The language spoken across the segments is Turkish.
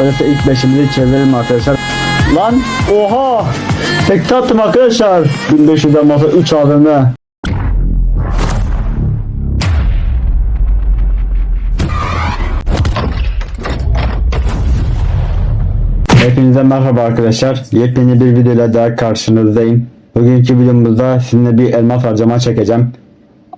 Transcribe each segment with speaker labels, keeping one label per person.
Speaker 1: Öyleyse ilk beşimizi çevirelim arkadaşlar. Lan oha! Tekte attım arkadaşlar. 1500'den masa 3 AVM. Hepinize merhaba arkadaşlar. Yepyeni bir videoyla daha karşınızdayım. Bugünkü videomuzda sizinle bir elmas harcama çekeceğim.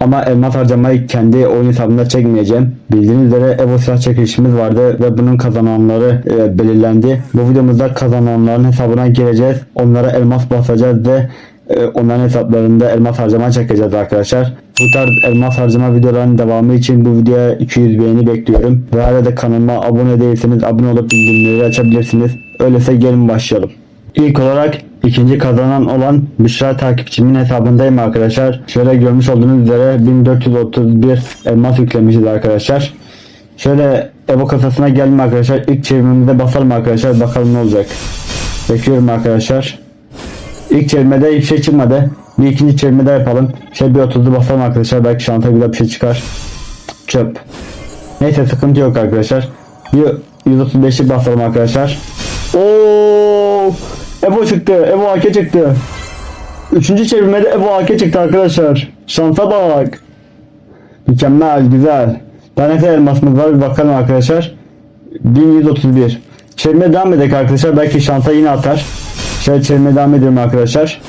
Speaker 1: Ama elmas harcamayı kendi oyun hesabımda çekmeyeceğim. Bildiğiniz üzere Evo silah çekilişimiz vardı ve bunun kazananları e, belirlendi. Bu videomuzda kazananların hesabına gireceğiz. Onlara elmas basacağız ve e, onların hesaplarında elmas harcama çekeceğiz arkadaşlar. Bu tarz elmas harcama videolarının devamı için bu videoya 200 beğeni bekliyorum. Ve hala da kanalıma abone değilseniz abone olup bildirimleri açabilirsiniz. Öyleyse gelin başlayalım. İlk olarak ikinci kazanan olan Büşra takipçimin hesabındayım arkadaşlar. Şöyle görmüş olduğunuz üzere 1431 elmas yüklemişiz arkadaşlar. Şöyle Evo kasasına geldim arkadaşlar. İlk çevirmemize basalım arkadaşlar. Bakalım ne olacak. Bekliyorum arkadaşlar. İlk çevirmede hiçbir şey çıkmadı. Bir ikinci çevirmede yapalım. Şöyle bir 30'u basalım arkadaşlar. Belki şansa güzel bir şey çıkar. Çöp. Neyse sıkıntı yok arkadaşlar. Bir 135'i basalım arkadaşlar. Evo çıktı. Evo AK çıktı. Üçüncü çevirmede Evo AK çıktı arkadaşlar. Şansa bak. Mükemmel, güzel. Daha elmasımız var bir bakalım arkadaşlar. 1131. Çevirmeye devam edelim arkadaşlar. Belki şansa yine atar. Şöyle çevirmeye devam ediyorum arkadaşlar.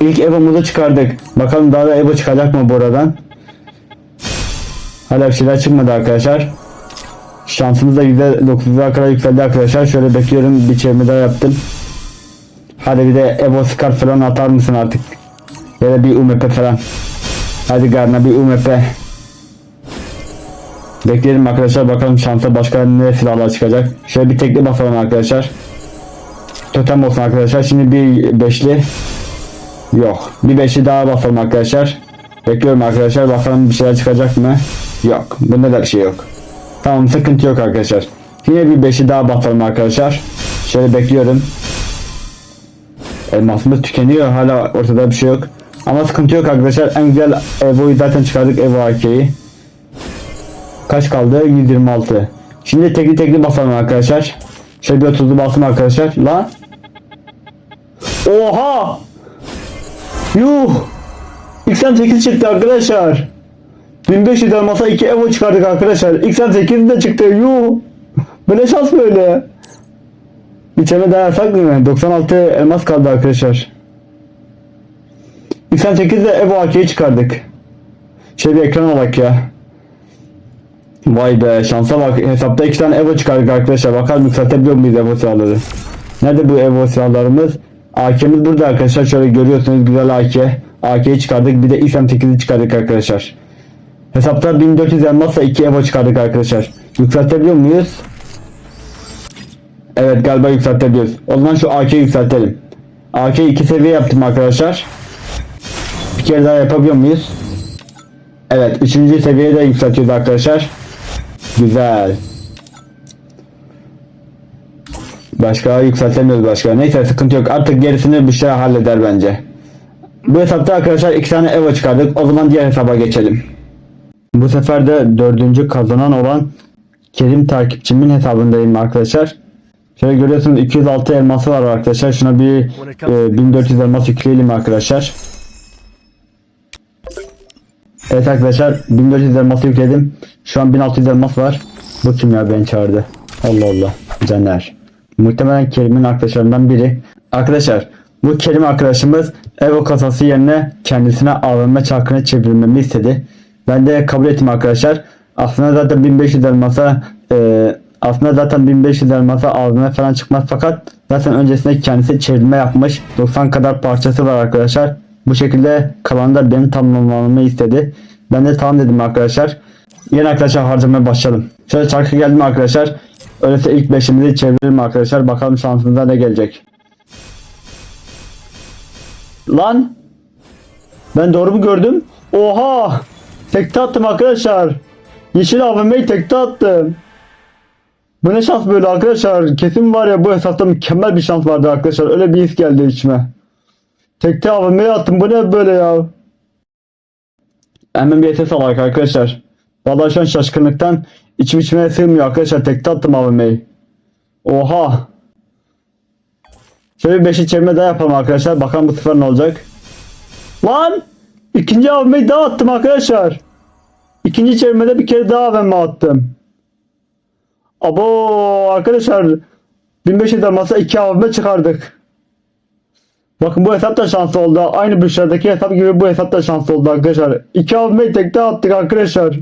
Speaker 1: İlk Evo'muzu çıkardık. Bakalım daha da Evo çıkacak mı buradan. Hala bir şeyler çıkmadı arkadaşlar. Şansımız da %9'a kadar yükseldi arkadaşlar. Şöyle bekliyorum. Bir çevirme daha yaptım. Hadi bir de Evo Scar falan atar mısın artık? Ya da bir UMP falan. Hadi Garna bir UMP. Bekleyelim arkadaşlar. Bakalım şansa başka ne silahlar çıkacak. Şöyle bir tekli basalım arkadaşlar. Totem olsun arkadaşlar. Şimdi bir beşli. Yok. Bir beşli daha basalım arkadaşlar. Bekliyorum arkadaşlar. Bakalım bir şeyler çıkacak mı? Yok. Bunda da bir şey yok. Tamam sıkıntı yok arkadaşlar. Yine bir beşi daha basalım arkadaşlar. Şöyle bekliyorum. Elmasımız tükeniyor. Hala ortada bir şey yok. Ama sıkıntı yok arkadaşlar. En güzel Evo'yu zaten çıkardık. Evo AK'yi. Kaç kaldı? 126. Şimdi tekli tekli basalım arkadaşlar. Şöyle bir 30'lu basın arkadaşlar. Lan. Oha! Yuh! X8 çıktı arkadaşlar. 1500 elmasa 2 Evo çıkardık arkadaşlar. X8 de çıktı. Yuh! Ne şans böyle? İçeme daha yasak mı? 96 elmas kaldı arkadaşlar. X8 de Evo AK'yi çıkardık. Şöyle bir ekran alak ya. Vay be şansa bak hesapta iki tane Evo çıkardık arkadaşlar. Bakalım yükseltebiliyor muyuz Evo silahları? Nerede bu Evo silahlarımız? AK'miz burada arkadaşlar. Şöyle görüyorsunuz güzel AK. AK'yi çıkardık. Bir de XM8'i çıkardık arkadaşlar. Hesapta 1400 elmasla 2 Evo çıkardık arkadaşlar. Yükseltebiliyor muyuz? Evet galiba yükseltebiliyoruz. O zaman şu AK'yi yükseltelim. AK 2 seviye yaptım arkadaşlar. Bir kere daha yapabiliyor muyuz? Evet 3. seviyeye de yükseltiyoruz arkadaşlar. Güzel. Başka yükseltemiyoruz başka. Neyse sıkıntı yok. Artık gerisini bir şey halleder bence. Bu hesapta arkadaşlar iki tane Evo çıkardık. O zaman diğer hesaba geçelim. Bu sefer de dördüncü kazanan olan Kerim takipçimin hesabındayım arkadaşlar. Şöyle görüyorsunuz 206 elması var arkadaşlar. Şuna bir e, 1400 elmas yükleyelim arkadaşlar. Evet arkadaşlar 1400 elması yükledim. Şu an 1600 elmas var. Bu kim ya beni çağırdı. Allah Allah. Caner. Muhtemelen Kerim'in arkadaşlarından biri. Arkadaşlar bu Kerim arkadaşımız Evo kasası yerine kendisine AVM çarkını çevirmemi istedi. Ben de kabul ettim arkadaşlar. Aslında zaten 1500 elmasa e, aslında zaten 1500 elmasa AVM falan çıkmaz fakat zaten öncesinde kendisi çevirme yapmış. 90 kadar parçası var arkadaşlar. Bu şekilde kalan da benim tamamlamamı istedi. Ben de tamam dedim arkadaşlar. Yine arkadaşlar harcamaya başladım. Şöyle çarkı geldim arkadaşlar. Öyleyse ilk beşimizi çevirelim arkadaşlar. Bakalım şansımıza ne gelecek. Lan! Ben doğru mu gördüm? Oha! Tekte attım arkadaşlar. Yeşil AVM'yi tekte attım. Bu ne şans böyle arkadaşlar. Kesin var ya bu hesapta mükemmel bir şans vardı arkadaşlar. Öyle bir his geldi içime. Tekte AVM'ye attım. Bu ne böyle ya? Hemen bir ses alarak arkadaşlar. Vallahi şu an şaşkınlıktan içim içime sığmıyor arkadaşlar. Tekte attım AVM'yi. Oha. Şöyle bir beşi çevirme daha yapalım arkadaşlar. Bakalım bu sefer ne olacak. Lan! İkinci AVM'yi daha attım arkadaşlar. İkinci çevirmede bir kere daha AVM attım. Abo arkadaşlar 1500 masa 2 AVM çıkardık. Bakın bu hesap da şanslı oldu. Aynı Büşra'daki hesap gibi bu hesap da şanslı oldu arkadaşlar. 2 AVM'yi tekte attık arkadaşlar.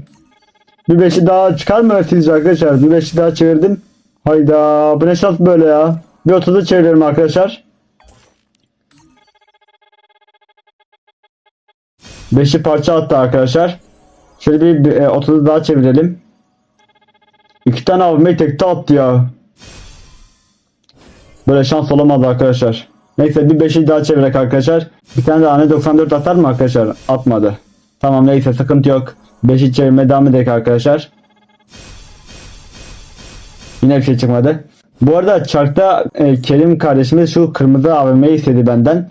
Speaker 1: Bir beşi daha çıkar mı sizce arkadaşlar? Bir beşi daha çevirdim. Hayda bu ne şans böyle ya. Bir 30'u çeviriyorum arkadaşlar. Beşi parça attı arkadaşlar. Şöyle bir, bir e, 30'u daha çevirelim. İki tane AVM'yi tekte attı ya. Böyle şans olamaz arkadaşlar. Neyse bir beşi daha çevirek arkadaşlar. Bir tane daha hani 94 atar mı arkadaşlar? Atmadı. Tamam neyse sıkıntı yok. Beşi çevirmeye devam edelim arkadaşlar. Yine bir şey çıkmadı. Bu arada çarkta e, Kerim kardeşimiz şu kırmızı AVM'yi istedi benden.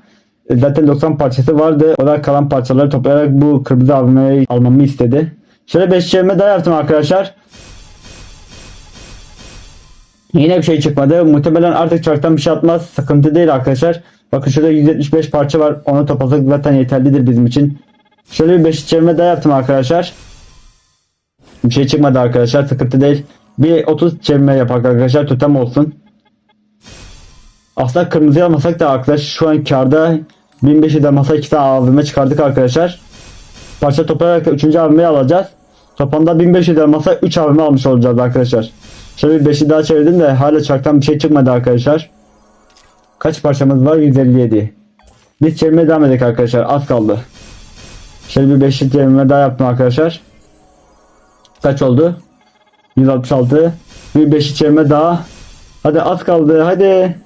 Speaker 1: E, zaten 90 parçası vardı. O da kalan parçaları toplayarak bu kırmızı AVM'yi almamı istedi. Şöyle 5 çevirme daha yaptım arkadaşlar. Yine bir şey çıkmadı. Muhtemelen artık çarktan bir şey atmaz. Sıkıntı değil arkadaşlar. Bakın şurada 175 parça var. Onu toplasak zaten yeterlidir bizim için. Şöyle bir 5 çevirme daha yaptım arkadaşlar. Bir şey çıkmadı arkadaşlar. Sıkıntı değil. Bir 30 çevirme yapak arkadaşlar. Totem olsun. Aslında kırmızı almasak da arkadaş şu an karda 1500 de masa 2 tane AVM çıkardık arkadaşlar. Parça toplayarak 3. AVM'yi alacağız. Toplamda 1500 de masa 3 AVM almış olacağız arkadaşlar. Şöyle bir 5'i daha çevirdim de hala çarktan bir şey çıkmadı arkadaşlar. Kaç parçamız var? 157. Biz çevirmeye devam edelim arkadaşlar. Az kaldı. Şöyle bir 5'li çevirme daha yaptım arkadaşlar. Kaç oldu? 166. Bir 5'i çevirme daha. Hadi az kaldı. Hadi.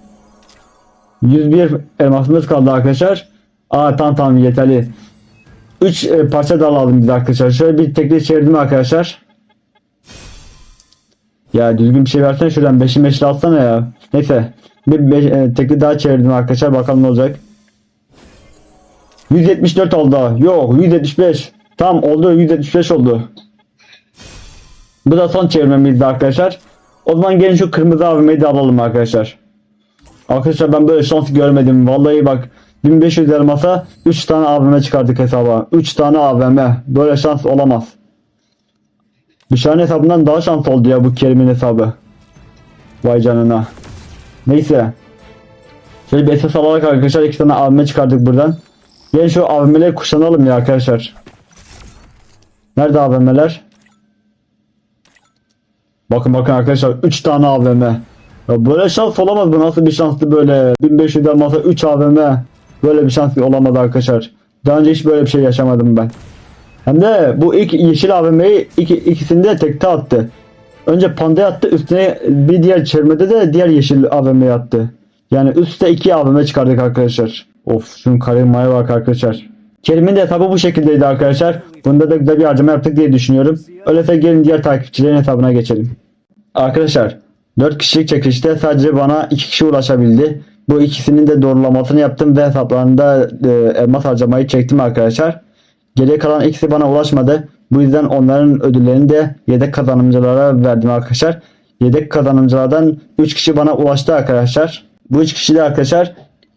Speaker 1: 101 elmasımız kaldı arkadaşlar. Aa tamam tamam yeterli. 3 parça daha aldım biz arkadaşlar. Şöyle bir tekli çevirdim arkadaşlar. Ya düzgün bir şey versene şuradan 5'i 5'li alsana ya. Neyse. Bir beş, e, tekli daha çevirdim arkadaşlar. Bakalım ne olacak. 174 oldu. Yok 175. Tam oldu 175 oldu. Bu da son çevirmemizdi arkadaşlar. O zaman gelin şu kırmızı AVM'yi de alalım arkadaşlar. Arkadaşlar ben böyle şans görmedim. Vallahi bak 1500 elmasa 3 tane AVM çıkardık hesaba. 3 tane AVM. Böyle şans olamaz. Büşra'nın hesabından daha şans oldu ya bu Kerim'in hesabı. Vay canına. Neyse. Şöyle bir SS alarak arkadaşlar iki tane AVM çıkardık buradan. Gelin şu AVM'leri kuşanalım ya arkadaşlar. Nerede AVM'ler? Bakın bakın arkadaşlar 3 tane AVM. Ya böyle şans olamaz bu nasıl bir şanslı böyle 1500'den masa 3 AVM. Böyle bir şans olamaz arkadaşlar. Daha önce hiç böyle bir şey yaşamadım ben. Hem de bu ilk yeşil AVM'yi iki, ikisini de tekte attı. Önce panda attı üstüne bir diğer çevirmede de diğer yeşil AVM'yi attı. Yani üstte iki AVM çıkardık arkadaşlar. Of şunun karizmaya bak arkadaşlar. Kerim'in de hesabı bu şekildeydi arkadaşlar. Bunda da güzel bir harcama yaptık diye düşünüyorum. Öyleyse gelin diğer takipçilerin hesabına geçelim. Arkadaşlar 4 kişilik çekilişte sadece bana 2 kişi ulaşabildi. Bu ikisinin de doğrulamasını yaptım ve hesaplarında e, elmas harcamayı çektim arkadaşlar. Geriye kalan ikisi bana ulaşmadı. Bu yüzden onların ödüllerini de yedek kazanımcılara verdim arkadaşlar. Yedek kazanımcılardan 3 kişi bana ulaştı arkadaşlar. Bu 3 kişi de arkadaşlar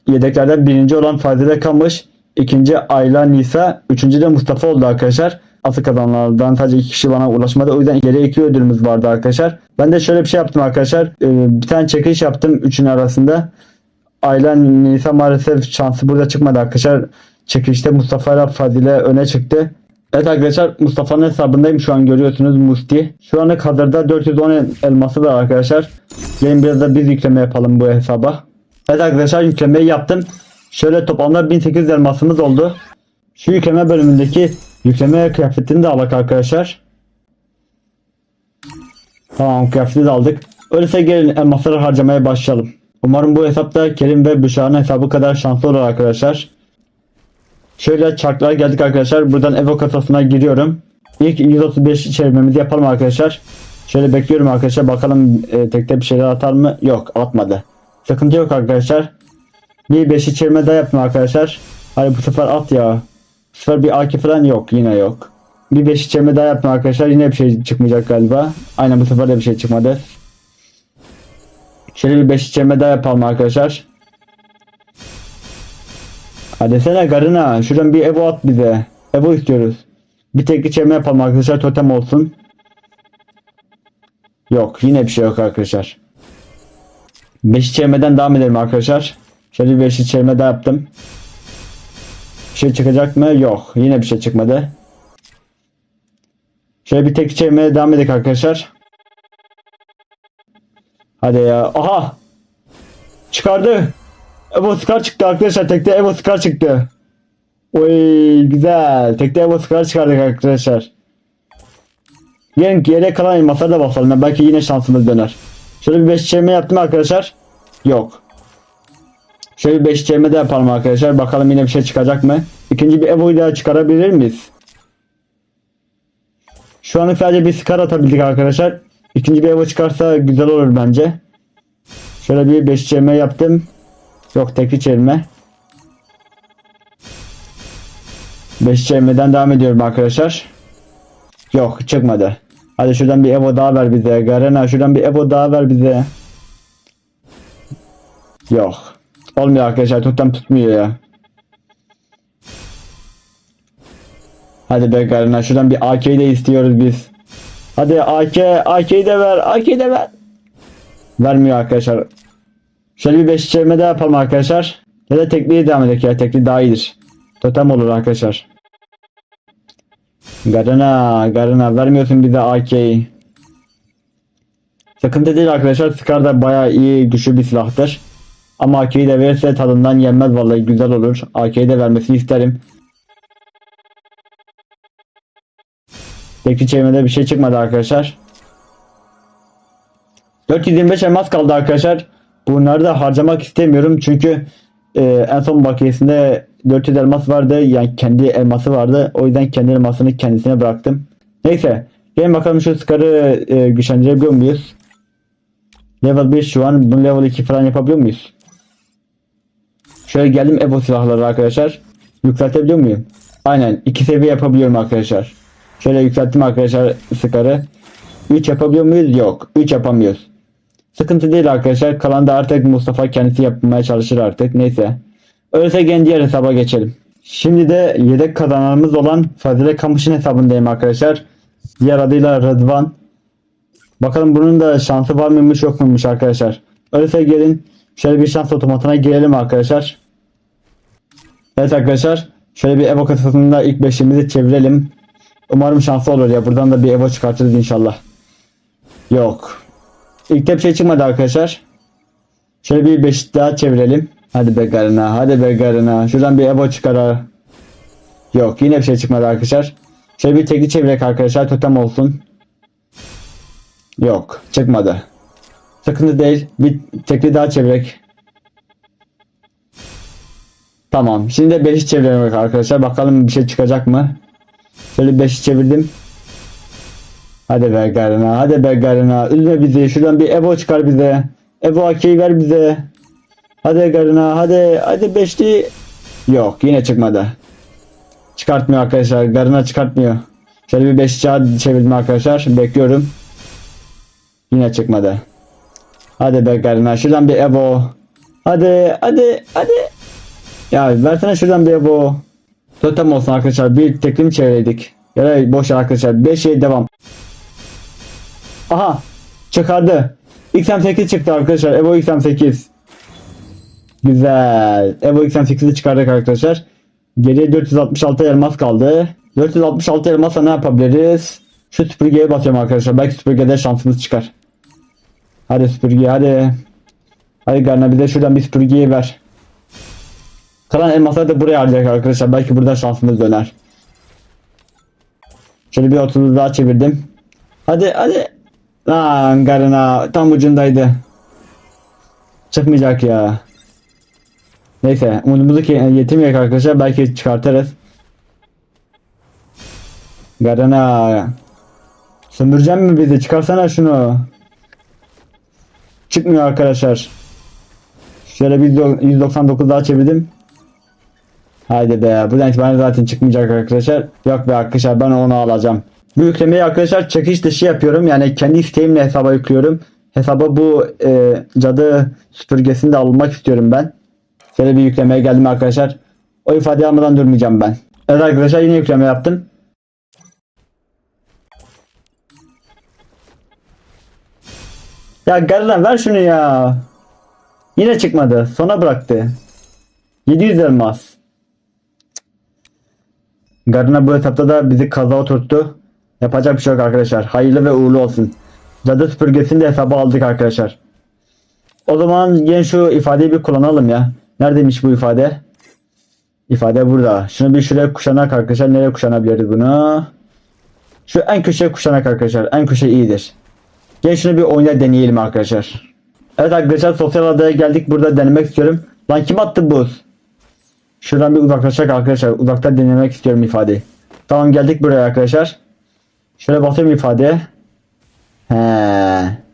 Speaker 1: yedeklerden birinci olan Fazile Kamış, ikinci Ayla Nisa, üçüncü de Mustafa oldu arkadaşlar. Asıl kazananlardan sadece iki kişi bana ulaşmadı. O yüzden geriye iki ödülümüz vardı arkadaşlar. Ben de şöyle bir şey yaptım arkadaşlar. Ee, bir tane çekiliş yaptım üçünün arasında. Ayla Nisa maalesef şansı burada çıkmadı arkadaşlar. Çekilişte Mustafa ile Fazile öne çıktı. Evet arkadaşlar Mustafa'nın hesabındayım şu an görüyorsunuz Musti. Şu anlık hazırda 410 elması var arkadaşlar. Gelin biraz da biz yükleme yapalım bu hesaba. Evet arkadaşlar yüklemeyi yaptım. Şöyle toplamda 1800 elmasımız oldu. Şu yükleme bölümündeki yükleme kıyafetini de aldık arkadaşlar. Tamam kıyafeti de aldık. Öyleyse gelin elmasları harcamaya başlayalım. Umarım bu hesapta Kerim ve Büşra'nın hesabı kadar şanslı olur arkadaşlar. Şöyle çarklara geldik arkadaşlar. Buradan Evo kasasına giriyorum. İlk 135 çevirmemizi yapalım arkadaşlar. Şöyle bekliyorum arkadaşlar. Bakalım e, tekte bir şeyler atar mı? Yok atmadı. Sıkıntı yok arkadaşlar. Bir 5'i çevirme daha yaptım arkadaşlar. Hadi bu sefer at ya. Bu sefer bir AK falan yok. Yine yok. Bir 5'i çevirme daha yaptım arkadaşlar. Yine bir şey çıkmayacak galiba. Aynen bu sefer de bir şey çıkmadı. Şöyle bir 5 içeme daha yapalım arkadaşlar. Hadi sene garına. Şuradan bir Evo at bize. Evo istiyoruz. Bir tek içeme yapalım arkadaşlar. Totem olsun. Yok. Yine bir şey yok arkadaşlar. 5 içemeden devam edelim arkadaşlar. Şöyle bir 5 içeme daha yaptım. Bir şey çıkacak mı? Yok. Yine bir şey çıkmadı. Şöyle bir tek içemeye devam edelim arkadaşlar. Hadi ya. Aha! Çıkardı. Evo Scar çıktı arkadaşlar. Tekte Evo Scar çıktı. Oy güzel. Tekte Evo Scar çıkardık arkadaşlar. Gelin geriye kalan elmaslara da basalım. Belki yine şansımız döner. Şöyle bir 5 çevirme yaptım arkadaşlar. Yok. Şöyle bir 5 çevirme de yapalım arkadaşlar. Bakalım yine bir şey çıkacak mı? İkinci bir Evo'yu daha çıkarabilir miyiz? Şu anlık sadece bir Scar atabildik arkadaşlar. İkinci bir Evo çıkarsa güzel olur bence. Şöyle bir 5 çevirme yaptım. Yok tek çevirme. 5 çevirmeden devam ediyorum arkadaşlar. Yok çıkmadı. Hadi şuradan bir Evo daha ver bize. Garena şuradan bir Evo daha ver bize. Yok. Olmuyor arkadaşlar. Tutam tutmuyor ya. Hadi be Garena şuradan bir AK'yi de istiyoruz biz. Hadi AK, AK'yi de ver. AK'yi de ver. Vermiyor arkadaşlar. Şöyle bir 5 çevirme daha yapalım arkadaşlar. Ya da tekliğe devam edelim ya. Tekli daha iyidir. Totem olur arkadaşlar. Garena, Garena vermiyorsun bize AK'yi. Sıkıntı değil arkadaşlar. Scar da bayağı iyi güçlü bir silahtır. Ama AK'yi de verirse tadından yenmez vallahi güzel olur. AK'yi de vermesini isterim. Tekli çevirmede bir şey çıkmadı arkadaşlar. 425 elmas kaldı arkadaşlar. Bunları da harcamak istemiyorum çünkü e, en son bakiyesinde 400 elmas vardı. Yani kendi elması vardı. O yüzden kendi elmasını kendisine bıraktım. Neyse. Gelin bakalım şu Scar'ı e, güçlendirebiliyor muyuz? Level 1 şu an. Bunu level 2 falan yapabiliyor muyuz? Şöyle geldim Evo silahları arkadaşlar. Yükseltebiliyor muyum? Aynen. 2 seviye yapabiliyorum arkadaşlar. Şöyle yükselttim arkadaşlar Scar'ı. 3 yapabiliyor muyuz? Yok. 3 yapamıyoruz. Sıkıntı değil arkadaşlar. Kalan da artık Mustafa kendisi yapmaya çalışır artık. Neyse. Öyleyse gene diğer hesaba geçelim. Şimdi de yedek kazananımız olan Fazile Kamış'ın hesabındayım arkadaşlar. Diğer adıyla Rıdvan. Bakalım bunun da şansı var mıymış yok muymuş arkadaşlar. Öyleyse gelin şöyle bir şans otomatına girelim arkadaşlar. Evet arkadaşlar. Şöyle bir Evo kasasında ilk beşimizi çevirelim. Umarım şanslı olur ya. Buradan da bir Evo çıkartırız inşallah. Yok. İlk şey çıkmadı arkadaşlar. Şöyle bir 5 daha çevirelim. Hadi be garına, hadi be garına. Şuradan bir Evo çıkar. Yok yine bir şey çıkmadı arkadaşlar. Şöyle bir tekli çevirek arkadaşlar totem olsun. Yok çıkmadı. Sıkıntı değil. Bir tekli daha çevirek. Tamam. Şimdi de 5'i çevirelim arkadaşlar. Bakalım bir şey çıkacak mı? Şöyle 5'i çevirdim. Hadi be garına, hadi be garına. Üzme bizi. Şuradan bir Evo çıkar bize. Evo AK'yi ver bize. Hadi garına, hadi, hadi beşli. Yok, yine çıkmadı. Çıkartmıyor arkadaşlar. Garına çıkartmıyor. Şöyle bir 5 çağ çevirdim arkadaşlar. Bekliyorum. Yine çıkmadı. Hadi be garına. Şuradan bir Evo. Hadi, hadi, hadi. Ya versene şuradan bir Evo. Totem olsun arkadaşlar. Bir teklim çevirdik. Ya da boş arkadaşlar. 5'e devam. Aha çıkardı. XM8 çıktı arkadaşlar. Evo XM8. Güzel. Evo XM8'i çıkardık arkadaşlar. Geriye 466 elmas kaldı. 466 elmasla ne yapabiliriz? Şu süpürgeye basıyorum arkadaşlar. Belki süpürgede şansımız çıkar. Hadi süpürge hadi. Hadi Garna bize şuradan bir süpürgeyi ver. Kalan elmasları da buraya harcayacak arkadaşlar. Belki burada şansımız döner. Şöyle bir 30 daha çevirdim. Hadi hadi. Lan Garına tam ucundaydı. Çıkmayacak ya. Neyse umudumuzu ki yetirmeyecek arkadaşlar. Belki çıkartırız. Garına. Sömüreceğim mi bizi? Çıkarsana şunu. Çıkmıyor arkadaşlar. Şöyle bir 199 daha çevirdim. Haydi be. Buradan itibaren zaten çıkmayacak arkadaşlar. Yok be arkadaşlar ben onu alacağım. Bu yüklemeyi arkadaşlar çekiş dışı yapıyorum. Yani kendi isteğimle hesaba yüklüyorum. hesaba bu e, cadı süpürgesini de almak istiyorum ben. Şöyle bir yüklemeye geldim arkadaşlar. O ifadeyi almadan durmayacağım ben. Evet arkadaşlar yine yükleme yaptım. Ya Gardan ver şunu ya. Yine çıkmadı. Sona bıraktı. 700 elmas. Garına bu hesapta da bizi kaza oturttu. Yapacak bir şey yok arkadaşlar. Hayırlı ve uğurlu olsun. Cadı süpürgesini de hesaba aldık arkadaşlar. O zaman yine şu ifadeyi bir kullanalım ya. Neredeymiş bu ifade? İfade burada. Şunu bir şuraya kuşanak arkadaşlar. Nereye kuşanabiliriz bunu? Şu en köşeye kuşanak arkadaşlar. En köşe iyidir. Gel şunu bir oyuna deneyelim arkadaşlar. Evet arkadaşlar sosyal adaya geldik. Burada denemek istiyorum. Lan kim attı buz? Şuradan bir uzaklaşacak arkadaşlar. Uzakta denemek istiyorum ifadeyi. Tamam geldik buraya arkadaşlar. Şöyle basıyorum ifadeye. He.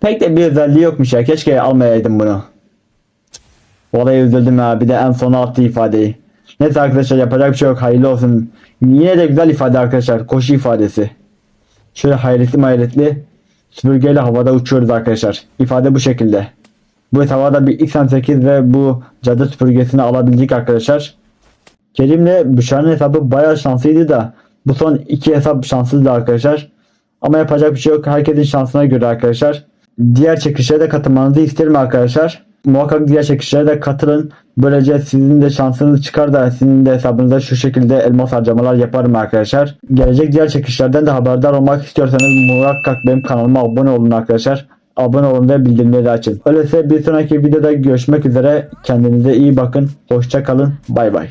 Speaker 1: Pek de bir özelliği yokmuş ya. Keşke almayaydım bunu. Vallahi üzüldüm ya. Bir de en sona attı ifadeyi. Neyse arkadaşlar yapacak bir şey yok. Hayırlı olsun. Yine de güzel ifade arkadaşlar. Koşu ifadesi. Şöyle hayretli hayretli süpürgeyle havada uçuyoruz arkadaşlar. İfade bu şekilde. Bu havada bir X88 ve bu cadı süpürgesini alabildik arkadaşlar. Kerim'le Büşra'nın hesabı bayağı şanslıydı da bu son iki hesap şanssızdı arkadaşlar. Ama yapacak bir şey yok. Herkesin şansına göre arkadaşlar. Diğer çekişlere de katılmanızı isterim arkadaşlar. Muhakkak diğer çekişlere de katılın. Böylece sizin de şansınız çıkar da sizin de hesabınıza şu şekilde elmas harcamalar yaparım arkadaşlar. Gelecek diğer çekişlerden de haberdar olmak istiyorsanız muhakkak benim kanalıma abone olun arkadaşlar. Abone olun ve bildirimleri açın. Öyleyse bir sonraki videoda görüşmek üzere. Kendinize iyi bakın. Hoşça kalın. Bay bay.